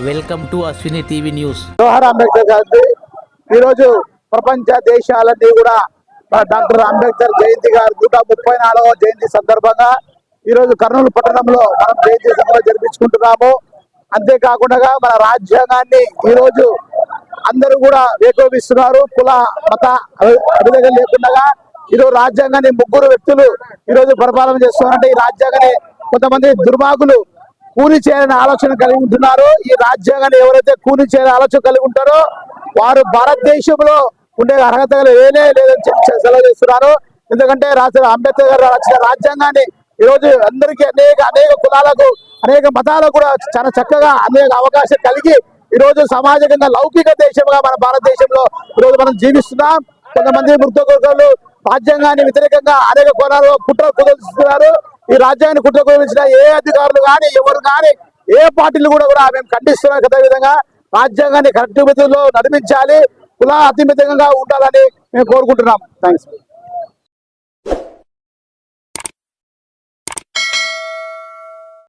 Welcome to Ashwini TV news. Jawahar Ambedkar గారి ఈరోజు ప్రపంచ దేశాలన్నీ కూడా డాక్టర్ అంబేద్కర్ జయంతి గారు నూట ముప్పై నాలుగవ జయంతి సందర్భంగా ఈరోజు కర్నూలు పట్టణంలో మనం జయంతి సభ జరిపించుకుంటున్నాము. అంతేకాకుండా మన రాజ్యాంగాన్ని ఈరోజు అందరూ కూడా వేకోపిస్తున్నారు కుల మత అభి- అభివృద్ధి లేకుండా ఈరోజు రాజ్యాంగాన్ని ముగ్గురు వ్యక్తులు ఈరోజు పరిపాలన చేస్తున్నారంటే ఈ రాజ్యాంగాన్ని కొంతమంది దుర్మార్గులు కూలి చేయాలనే ఆలోచన కలిగి ఉంటున్నారు. ఈ రాజ్యాంగాన్ని ఎవరైతే కూలి చేయాలని ఆలోచన కలిగి ఉంటారో వారు భారతదేశంలో ఉండే అర్హత లేనే లేదని చెప్పి సెలవు చేస్తున్నారు. ఎందుకంటే రాష్ట్ర అంబేద్కర్ గారు రచించిన రాజ్యాంగాన్ని ఈ రోజు అందరికీ అనేక అనేక కులాలకు అనేక మతాలకు కూడా చాలా చక్కగా అనేక అవకాశం కలిగి ఈ రోజు లౌకిక దేశంగా మన భారతదేశంలో ఈ రోజు మనం జీవిస్తున్నాం. కొంతమంది మృతకులు రాజ్యాంగాన్ని వ్యతిరేకంగా అనేక కోణాలు కుట్ర కుదురుస్తున్నారు ఈ రాజ్యాన్ని కుట్ర ఏ అధికారులు కానీ ఎవరు కానీ ఏ పార్టీలు కూడా కూడా మేము ఖండిస్తున్నాం కదా విధంగా. రాజ్యాంగాన్ని కరెక్ట్ విధుల్లో నడిపించాలి కుల అతిమితంగా ఉండాలని మేము కోరుకుంటున్నాం. థ్యాంక్స్